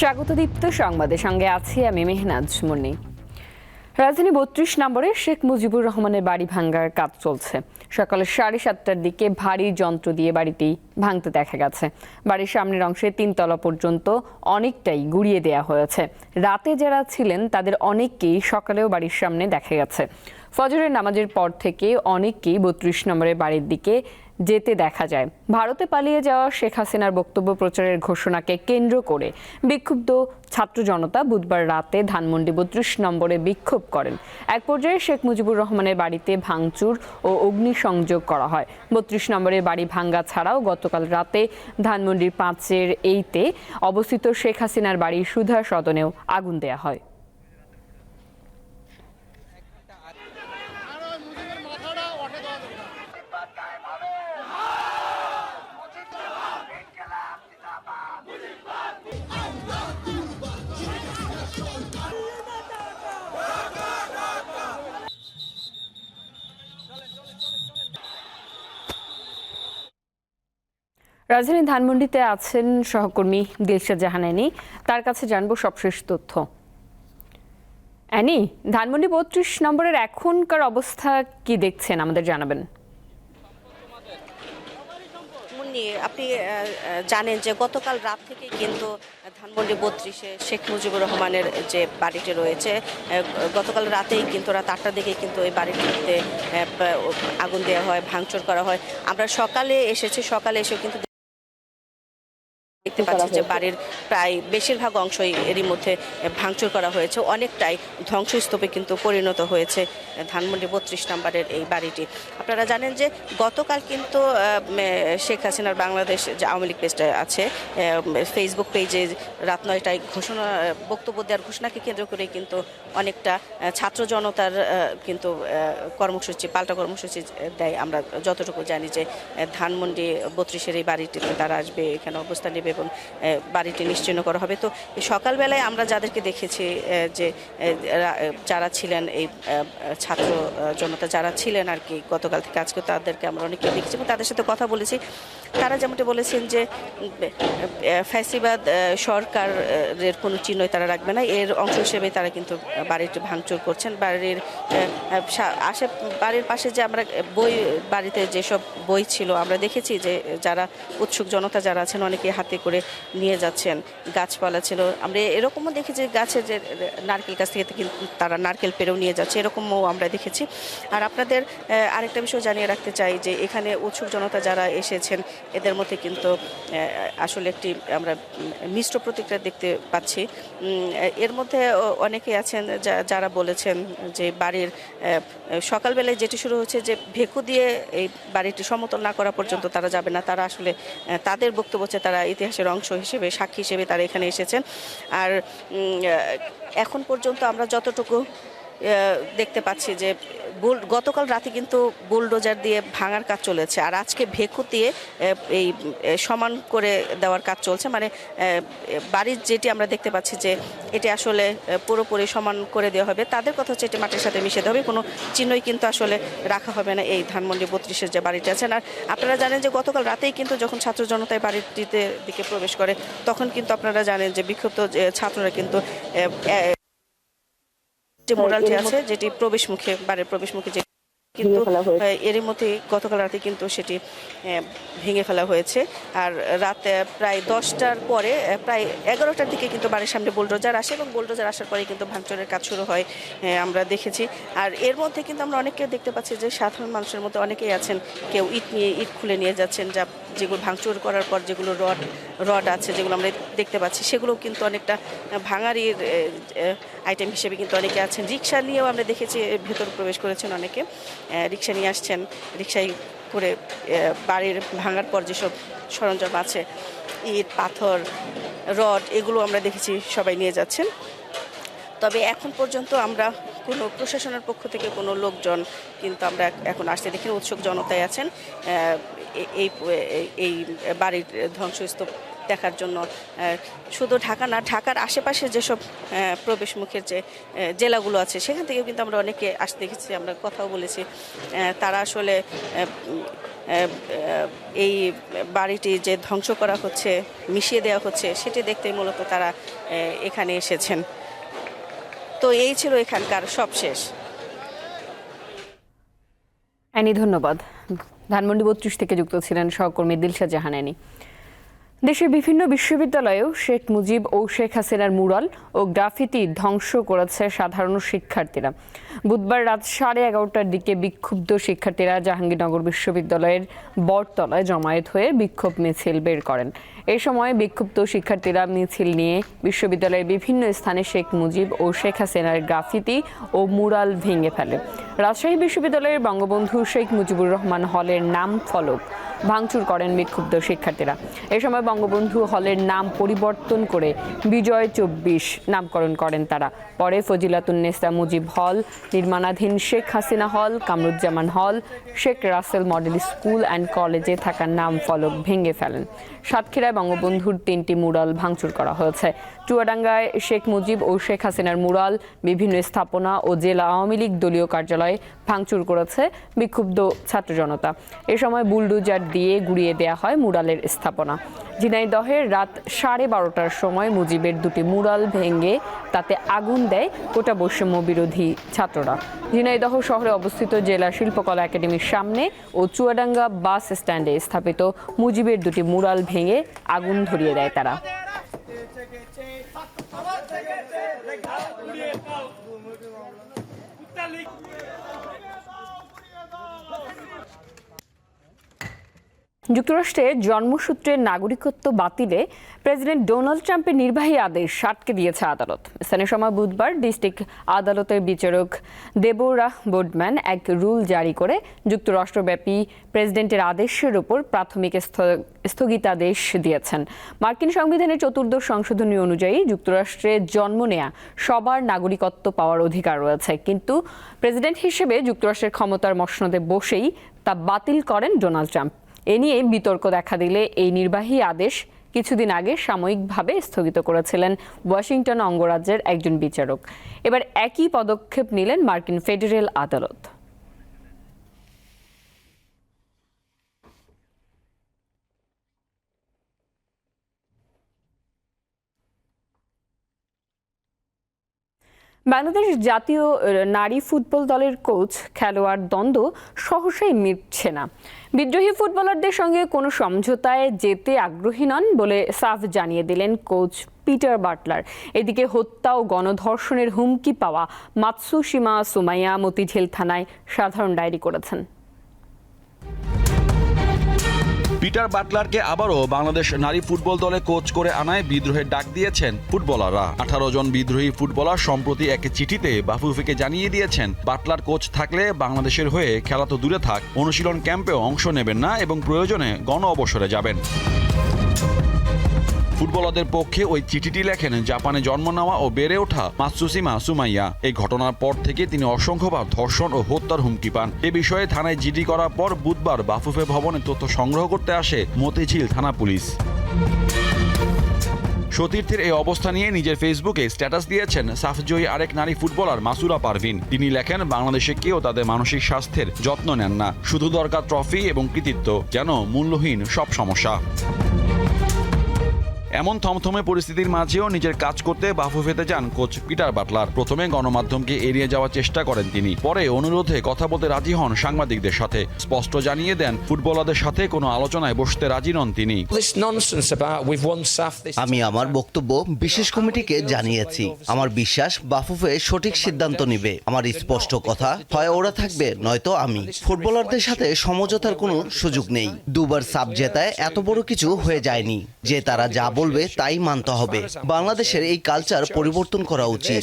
স্বাগত দীপ্ত সংবাদের সঙ্গে আছি আমি মেহনাজ মুন্নি। রাজধানী বত্রিশ নম্বরে শেখ মুজিবুর রহমানের বাড়ি ভাঙ্গার কাজ চলছে। সকালে সাড়ে সাতটার দিকে ভারী যন্ত্র দিয়ে বাড়িটি ভাঙতে দেখা গেছে। বাড়ির সামনের অংশে তিনতলা পর্যন্ত অনেকটাই গুড়িয়ে দেয়া হয়েছে। রাতে যারা ছিলেন, তাদের অনেককেই সকালেও বাড়ির সামনে দেখা গেছে। ফজরের নামাজের পর থেকে অনেককেই বত্রিশ নম্বরের বাড়ির দিকে যেতে দেখা যায়। ভারতে পালিয়ে যাওয়া শেখ হাসিনার বক্তব্য প্রচারের ঘোষণাকে কেন্দ্র করে বিক্ষুব্ধ ছাত্র জনতা বুধবার রাতে ধানমন্ডি বত্রিশ নম্বরে বিক্ষোভ করেন। এক পর্যায়ে শেখ মুজিবুর রহমানের বাড়িতে ভাঙচুর ও অগ্নিসংযোগ করা হয়। বত্রিশ নম্বরের বাড়ি ভাঙ্গা ছাড়াও গতকাল রাতে ধানমন্ডির পাঁচের এইতে অবস্থিত শেখ হাসিনার বাড়ি সুধা সদনেও আগুন দেয়া হয়। রাজধানী ধানমন্ডিতে আছেন সহকর্মী দিলশাদ জাহান অ্যানি। তার কাছে জানব সবশেষ তথ্য। অ্যানি, ধানমন্ডি বত্রিশ নম্বরের এখনকার অবস্থা কি দেখছেন? আমাদের জানাবেন। আপনি জানেন যে গতকাল রাত থেকে কিন্তু ধানমন্ডি বত্রিশে শেখ মুজিবুর রহমানের যে বাড়িটি রয়েছে গতকাল রাতেই কিন্তু রাত আটটার দিকে কিন্তু এই বাড়িটিতে আগুন দেওয়া হয়, ভাঙচুর করা হয়। আমরা সকালে এসেছি, সকালে এসেও কিন্তু দেখতে পাচ্ছি যে বাড়ির প্রায় বেশিরভাগ অংশই এরই মধ্যে ভাঙচুর করা হয়েছে। অনেকটাই ধ্বংসস্তূপে কিন্তু পরিণত হয়েছে ধানমন্ডি বত্রিশ নম্বরের এই বাড়িটি। আপনারা জানেন যে গতকাল কিন্তু শেখ হাসিনার বাংলাদেশ যে আওয়ামী লীগ পেজটা আছে ফেসবুক পেজে রাত নয়টায় ঘোষণা বক্তব্য দেওয়ার ঘোষণাকে কেন্দ্র করে কিন্তু অনেকটা ছাত্র জনতার কিন্তু কর্মসূচি পাল্টা কর্মসূচি দেয়। আমরা যতটুকু জানি যে ধানমন্ডি বত্রিশের এই বাড়িটিতে তারা আসবে এখানে অবস্থান নেবে। এবং বাড়িটি নিশ্চিহ্ন করা হবে। তো সকালবেলায় আমরা যাদেরকে দেখেছি যে যারা ছিলেন এই ছাত্র জনতা যারা ছিলেন আর কি, গতকাল থেকে আজকে তাদেরকে আমরা অনেকে দেখেছি এবং তাদের সাথে কথা বলেছি। তারা যেমনটি বলেছেন যে ফ্যাসিবাদ সরকারের কোনো চিহ্নই তারা রাখবে না। এর অংশ হিসেবে তারা কিন্তু বাড়িটি ভাঙচুর করছেন। বাড়ির আশে বাড়ির পাশে যে আমরা, বই, বাড়িতে যেসব বই ছিল, আমরা দেখেছি যে, যারা উৎসুক জনতা যারা আছেন, অনেকে হাতে করে নিয়ে যাচ্ছেন। গাছপালা ছিল। আমরা এরকমও দেখেছি গাছের যে নারকেল গাছ থেকে কিন্তু তারা নারকেল পেরেও নিয়ে যাচ্ছে। এরকমও আমরা দেখেছি। আর আপনাদের আরেকটা বিষয় জানিয়ে রাখতে চাই যে এখানে উৎসুক জনতা যারা এসেছেন, এদের মধ্যে কিন্তু আসলে একটি আমরা মিশ্র প্রতিক্রিয়া দেখতে পাচ্ছি। এর মধ্যে অনেকেই আছেন যারা বলেছেন যে বাড়ির সকালবেলায় যেটি শুরু হচ্ছে যে ভেকু দিয়ে এই বাড়িটি সমতল না করা পর্যন্ত তারা যাবে না। তারা আসলে তাদের বক্তব্য হচ্ছে তারা ইতিহাসের অংশ হিসেবে, সাক্ষী হিসেবে তারা এখানে এসেছেন। আর এখন পর্যন্ত আমরা যতটুকু দেখতে পাচ্ছি যে বুল গতকাল রাতে কিন্তু বুলডোজার দিয়ে ভাঙার কাজ চলেছে। আর আজকে ভেকু দিয়ে এই সমান করে দেওয়ার কাজ চলছে। মানে বাড়ির যেটি আমরা দেখতে পাচ্ছি যে, এটি আসলে পুরোপুরি সমান করে দেওয়া হবে। তাদের কথা হচ্ছে এটি মাটির সাথে মিশে দেওয়া হবে। কোনো চিহ্নই কিন্তু আসলে রাখা হবে না এই ধানমন্ডি বত্রিশের যে বাড়িটি আছেন আর আপনারা জানেন যে, গতকাল রাতেই কিন্তু যখন ছাত্র জনতায় বাড়িটিতে দিকে প্রবেশ করে, তখন কিন্তু আপনারা জানেন যে, বিক্ষুব্ধ ছাত্ররা কিন্তু যে মোরালটি আছে যেটি প্রবেশ মুখে বাড়ির প্রবেশ মুখে যে কিন্তু এরই মধ্যে গতকাল রাতে কিন্তু সেটি ভেঙে ফেলা হয়েছে। আর রাতে প্রায় দশটার পরে প্রায় এগারোটার দিকে কিন্তু বাড়ির সামনে বুলডোজার আসে এবং বুলডোজার আসার পরে কিন্তু ভাঙচুরের কাজ শুরু হয় আমরা দেখেছি। আর এর মধ্যে কিন্তু আমরা অনেককে দেখতে পাচ্ছি যে সাধারণ মানুষের মধ্যে অনেকেই আছেন কেউ ইট নিয়ে ইট খুলে নিয়ে যাচ্ছেন যা যেগুলো ভাঙচুর করার পর যেগুলো রড রড আছে যেগুলো আমরা দেখতে পাচ্ছি, সেগুলো কিন্তু অনেকটা ভাঙারির আইটেম হিসেবে কিন্তু অনেকে আছেন। রিক্সা নিয়েও আমরা দেখেছি ভেতর প্রবেশ করেছেন অনেকে। রিক্সা নিয়ে আসছেন, রিক্সায় করে বাড়ির ভাঙার পর যেসব সরঞ্জাম আছে, ইট, পাথর, রড, এগুলো আমরা দেখেছি, সবাই নিয়ে যাচ্ছেন। তবে এখন পর্যন্ত আমরা কোনো প্রশাসনের পক্ষ থেকে কোনো লোকজন কিন্তু আমরা এখন আসতে দেখি। উৎসুক জনতাই আছেন। এই এই বাড়ির ধ্বংসস্তূপ দেখার জন্য শুধু ঢাকা না ঢাকার আশেপাশে যেসব আহ, প্রবেশ মুখের যে জেলাগুলো আছে সেখান থেকেও কিন্তু আমরা অনেকে আসতে দেখেছি আমরা কথাও বলেছি। তারা আসলে এই বাড়িটি যে ধ্বংস করা হচ্ছে মিশিয়ে দেওয়া হচ্ছে সেটি দেখতে মূলত তারা এখানে এসেছেন। তো এই ছিল এখানকার সবশেষ। ধন্যবাদ। ধানমন্ডি বত্রিশ থেকে যুক্ত ছিলেন সহকর্মী দিলশা জাহান অ্যানি দেশের বিভিন্ন বিশ্ববিদ্যালয়েও শেখ মুজিব ও শেখ হাসিনার মুরাল ও গ্রাফিতি ধ্বংস করেছে সাধারণ শিক্ষার্থীরা। বুধবার রাত সাড়ে এগারোটার দিকে বিক্ষুব্ধ শিক্ষার্থীরা জাহাঙ্গীরনগর বিশ্ববিদ্যালয়ের বটতলায় জমায়েত হয়ে বিক্ষোভ মিছিল বের করেন। এই সময় বিক্ষুব্ধ শিক্ষার্থীরা মিছিল নিয়ে বিশ্ববিদ্যালয়ের বিভিন্ন স্থানে শেখ মুজিব ও শেখ হাসিনার গ্রাফিতি ও মুরাল ভেঙে ফেলে। রাজশাহী বিশ্ববিদ্যালয়ের বঙ্গবন্ধু শেখ মুজিবুর রহমান হলের নাম ফলক। ভাঙচুর করেন বিক্ষুব্ধ শিক্ষার্থীরা। এ সময় বঙ্গবন্ধু হলের নাম পরিবর্তন করে বিজয় চব্বিশ নামকরণ করেন তারা। পরে ফজিলাতুন্নেসা মুজিব হল, নির্মাণাধীন শেখ হাসিনা হল, কামরুজ্জামান হল, Sheikh Russel model school and কলেজে থাকা নাম ফলক ভেঙে ফেলেন। সাতক্ষীরায় বঙ্গবন্ধুর তিনটি মুরাল ভাঙচুর করা হয়েছে। চুয়াডাঙ্গায় শেখ মুজিব ও শেখ হাসিনার মুরাল, বিভিন্ন স্থাপনা ও জেলা আওয়ামী লীগ দলীয় কার্যালয়ে ভাঙচুর করেছে বিক্ষুব্ধ ছাত্র জনতা। এ সময় বুলডোজার দিয়ে গুড়িয়ে দেয়া হয় মুরালের স্থাপনা। ঝিনাইদহের রাত সাড়ে বারোটার সময় মুজিবের দুটি মুরাল ভেঙে তাতে আগুন দেয় কোটা বৈষম্য বিরোধী ছাত্ররা। ঝিনাইদহ শহরে অবস্থিত জেলা শিল্পকলা একাডেমির সামনে ও চুয়াডাঙ্গা বাস স্ট্যান্ডে স্থাপিত মুজিবের দুটি মুরাল ভেঙে আগুন ধরিয়ে দেয় তারা। উত্তর লিখ যুক্তরাষ্ট্রে জন্মসূত্রের নাগরিকত্ব বাতিলে প্রেসিডেন্ট ডোনাল্ড ট্রাম্পের নির্বাহী আদেশ আটকে দিয়েছে আদালত। স্থানীয় সময় বুধবার ডিস্ট্রিক্ট আদালতের বিচারক দেবোরা বোর্ডম্যান এক রুল জারি করে যুক্তরাষ্ট্রব্যাপী প্রেসিডেন্টের আদেশের উপর প্রাথমিক স্থ- স্থগিতাদেশ দিয়েছেন। মার্কিন সংবিধানের চতুর্দশ সংশোধনী অনুযায়ী যুক্তরাষ্ট্রে জন্ম নেয়া সবার নাগরিকত্ব পাওয়ার অধিকার রয়েছে। কিন্তু প্রেসিডেন্ট হিসেবে যুক্তরাষ্ট্রের ক্ষমতার মসনদে বসেই তা বাতিল করেন ডোনাল্ড ট্রাম্প। এ নিয়ে বিতর্ক দেখা দিলে এই নির্বাহী আদেশ কিছুদিন আগে সাময়িকভাবে স্থগিত করেছিলেন ওয়াশিংটন অঙ্গরাজ্যের একজন বিচারক। এবার একই পদক্ষেপ নিলেন মার্কিন ফেডারেল আদালত। বাংলাদেশ জাতীয় নারী ফুটবল দলের কোচ খেলোয়াড় দ্বন্দ্ব সহসাই মিটছে না। বিদ্রোহী ফুটবলারদের সঙ্গে কোনো সমঝোতায় যেতে আগ্রহী নন বলে সাফ জানিয়ে দিলেন কোচ পিটার বাটলার। এদিকে হত্যা ও গণধর্ষণের হুমকি পাওয়া মাতসুসীমা সুমাইয়া মতিঝিল থানায় সাধারণ ডায়েরি করেছেন। পিটার বাটলারকে আবারও বাংলাদেশ নারী ফুটবল দলে কোচ করে আনায় বিদ্রোহের ডাক দিয়েছেন ফুটবলাররা। আঠারো জন বিদ্রোহী ফুটবলার সম্প্রতি এক চিঠিতে বাফুফিকে জানিয়ে দিয়েছেন, বাটলার কোচ থাকলে বাংলাদেশের হয়ে খেলা তো দূরে থাক, অনুশীলন ক্যাম্পেও অংশ নেবেন না এবং প্রয়োজনে গণ অবসরে যাবেন। ফুটবলারদের পক্ষে ওই চিঠিটি লেখেন, জাপানে জন্ম নেওয়া ও বেড়ে ওঠা মাতসুসিমা সুমাইয়া। এই ঘটনার পর থেকে তিনি অসংখ্যবার ধর্ষণ ও হত্যার হুমকি পান। এ বিষয়ে থানায় জিডি করার পর বুধবার বাফুফে ভবনে তথ্য সংগ্রহ করতে আসে মতিঝিল থানা পুলিশ। সতীর্থের এই অবস্থা নিয়ে নিজের ফেসবুকে স্ট্যাটাস দিয়েছেন সাফজয়ী আরেক নারী ফুটবলার মাসুরা পারভিন। তিনি লেখেন, বাংলাদেশে কেউ তাদের মানসিক স্বাস্থ্যের যত্ন নেন না। শুধু দরকার ট্রফি এবং কৃতিত্ব, যেন মূল্যহীন সব সমস্যা। এমন থমথমে পরিস্থিতির মাঝেও নিজের কাজ করতে বাফুফেতে যান কোচ পিটার বাটলার। প্রথমে গণমাধ্যমকে এড়িয়ে যাওয়ার চেষ্টা করেন তিনি। পরে অনুরোধে কথা বলতে রাজি হন সাংবাদিকদের সাথে। স্পষ্ট জানিয়ে দেন ফুটবলারদের সাথে কোনো আলোচনায় বসতে রাজি নন তিনি। আমি আমার বক্তব্য বিশেষ কমিটিকে জানিয়েছি। আমার বিশ্বাস বাফুফে সঠিক সিদ্ধান্ত নিবে। আমার স্পষ্ট কথা হয় ওরা থাকবে নয়তো আমি। ফুটবলারদের সাথে সমঝোতার কোনো সুযোগ নেই। দুবার সাব জেতায় এত বড় কিছু হয়ে যায়নি। যে তারা যা বলবে তাই মানতে হবে। বাংলাদেশের এই কালচার পরিবর্তন করা উচিত।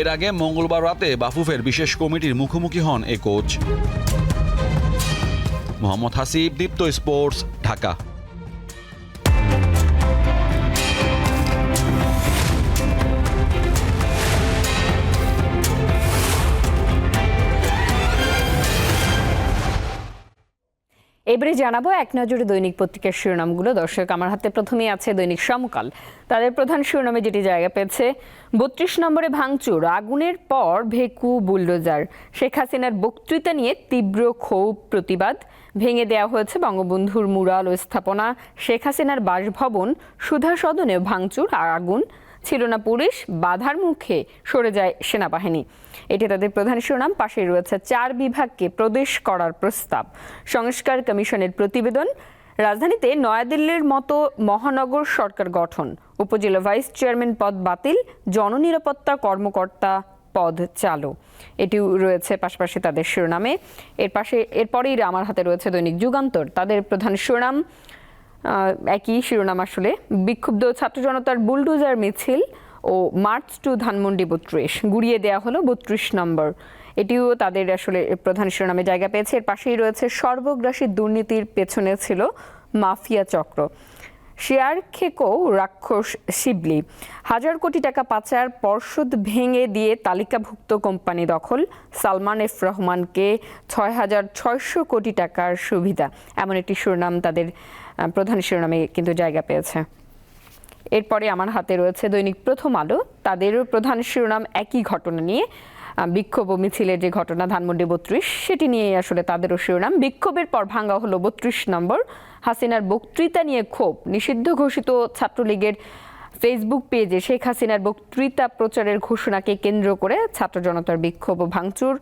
এর আগে মঙ্গলবার রাতে বাফুফের বিশেষ কমিটির মুখোমুখি হন এ কোচ। মোহাম্মদ হাসিব দীপ্ত স্পোর্টস ঢাকা। এবারে জানাব এক নজরে দৈনিক পত্রিকার শিরোনামগুলো। দর্শক, আমার হাতে প্রথমেই আছে দৈনিক সমকাল। তাদের প্রধান শিরোনামে যেটি জায়গা পেয়েছে, বত্রিশ নম্বরে ভাঙচুর, আগুনের পর ভেকু বুলডোজার। শেখ হাসিনার বক্তৃতা নিয়ে তীব্র ক্ষোভ, প্রতিবাদ। ভেঙে দেওয়া হয়েছে বঙ্গবন্ধুর মুরাল ও স্থাপনা। শেখ হাসিনার বাসভবন, সুধা সদনে ভাঙচুর আর আগুন। ছিল না পুলিশ, বাধার মুখে সরে যায় সেনাবাহিনী। এটি তাদের প্রধান শিরোনাম, পাশেই রয়েছে চার বিভাগকে প্রদেশ করার প্রস্তাব। সংস্কার কমিশনের প্রতিবেদন, রাজধানীতে নয়াদিল্লির মতো মহানগর সরকার গঠন। উপজেলা ভাইস চেয়ারম্যান পদ বাতিল, জননিরাপত্তা কর্মকর্তা পদ চালু। এটিও রয়েছে পাশাপাশি তাদের শিরোনামে। এর পাশে, এরপরেই আমার হাতে রয়েছে দৈনিক যুগান্তর। তাদের প্রধান শিরোনাম একই শিরোনাম আসলে। বিক্ষুব্ধ ছাত্র জনতার বুলডোজার মিছিল ও মার্চ টু ধানমন্ডি বত্রিশ। গুড়িয়ে দেওয়া হলো বত্রিশ নম্বর। এটিও তাদের আসলে প্রধান শিরোনামে জায়গা পেয়েছে। এর পাশেই রয়েছে সর্বগ্রাসী দুর্নীতির পেছনে ছিল মাফিয়া চক্র। শেয়ার খেকো রাক্ষস শিবলি। হাজার কোটি টাকা পাচার, পর্ষদ ভেঙে দিয়ে তালিকাভুক্ত কোম্পানি দখল, সালমান এফ রহমানকে ছয় হাজার ছয়শো কোটি টাকার সুবিধা। এমন একটি শিরোনাম তাদের প্রধান শিরোনামে কিন্তু জায়গা পেয়েছে। এরপরে আমার হাতে রয়েছে দৈনিক প্রথম আলো। তাদেরও প্রধান শিরোনাম একই ঘটনা নিয়ে। বিক্ষোভ ও মিছিলের যে ঘটনা ধানমন্ডি বত্রিশ, সেটি নিয়ে আসলে তাদেরও শিরোনাম। বিক্ষোভের পর ভাঙ্গা হলো বত্রিশ নম্বর। হাসিনার বক্তৃতা নিয়ে ক্ষোভ। নিষিদ্ধ ঘোষিত ছাত্রলীগের ফেসবুক পেজে শেখ হাসিনার বক্তৃতা প্রচারের ঘোষণাকে কেন্দ্র করে ছাত্র জনতার বিক্ষোভ ও ভাঙচুর।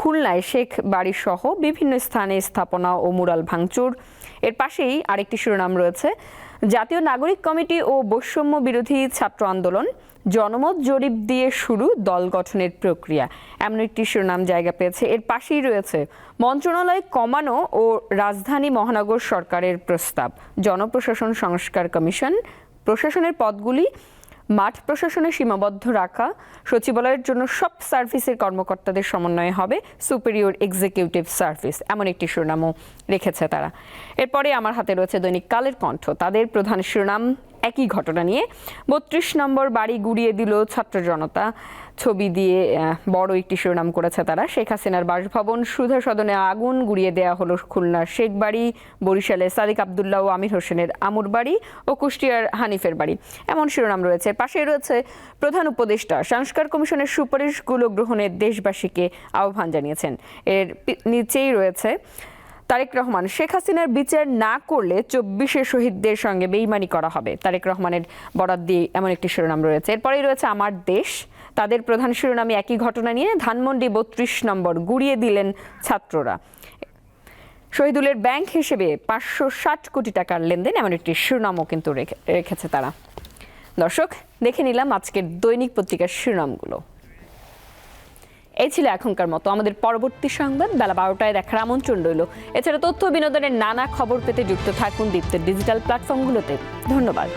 খুলনায় শেখ বাড়ি সহ বিভিন্ন স্থানে স্থাপনা ও মুরাল ভাঙচুর। এর পাশেই আরেকটি শিরোনাম রয়েছে। জাতীয় নাগরিক কমিটি ও বৈষম্য বিরোধী ছাত্র আন্দোলন জনমত জরিপ দিয়ে শুরু দল গঠনের প্রক্রিয়া। এমন একটি শিরোনাম জায়গা পেয়েছে। এর পাশেই রয়েছে, মন্ত্রণালয় কমানো ও রাজধানী মহানগর সরকারের প্রস্তাব। জনপ্রশাসন সংস্কার কমিশন, প্রশাসনের পদগুলি মাঠ প্রশাসনে সীমাবদ্ধ রাখা, সচিবালয়ের জন্য সব সার্ভিসের কর্মকর্তাদের সমন্বয়ে হবে সুপেরিয়র এক্সিকিউটিভ সার্ভিস, এমন একটি শিরোনামও রেখেছে তারা। এরপরে আমার হাতে রয়েছে দৈনিক কালের কণ্ঠ। তাদের প্রধান শিরোনাম একই ঘটনা নিয়ে বত্রিশ নম্বর বাড়ি গুড়িয়ে দিল ছাত্র জনতা। ছবি দিয়ে বড় একটি শিরোনাম করেছে তারা। শেখ হাসিনার বাসভবন সুধা সদনে আগুন গুড়িয়ে দেওয়া হলো খুলনার শেখ বাড়ি বরিশালে সাদিক আবদুল্লাহ ও আমির হোসেনের আমুর বাড়ি ও কুষ্টিয়ার হানিফের বাড়ি। এমন শিরোনাম রয়েছে। পাশে রয়েছে প্রধান উপদেষ্টা, সংস্কার কমিশনের সুপারিশগুলো গ্রহণের দেশবাসীকে আহ্বান জানিয়েছেন। এর নিচেই রয়েছে তারেক রহমান, শেখ হাসিনার বিচার না করলে চব্বিশে শহীদদের সঙ্গে বেইমানি করা হবে। তারেক রহমানের বরাদ দিয়ে এমন একটি শিরোনাম রয়েছে। এরপরেই রয়েছে আমার দেশ। তাদের প্রধান শিরোনামে একই ঘটনা নিয়ে ধানমন্ডি বত্রিশ নম্বর গুড়িয়ে দিলেন ছাত্ররা। শহীদুলের ব্যাংক হিসেবে পাঁচশো ষাট কোটি টাকার লেনদেন এমন একটি শিরোনামও কিন্তু রেখে- রেখেছে তারা। দর্শক, দেখে নিলাম আজকের দৈনিক পত্রিকার শিরোনামগুলো। এই ছিল এখনকার মতো। আমাদের পরবর্তী সংবাদ বেলা বারোটায় দেখার আমন্ত্রণ রইল। এছাড়া তথ্য বিনোদনের নানা খবর পেতে যুক্ত থাকুন দীপ্তের ডিজিটাল প্ল্যাটফর্মগুলোতে ধন্যবাদ।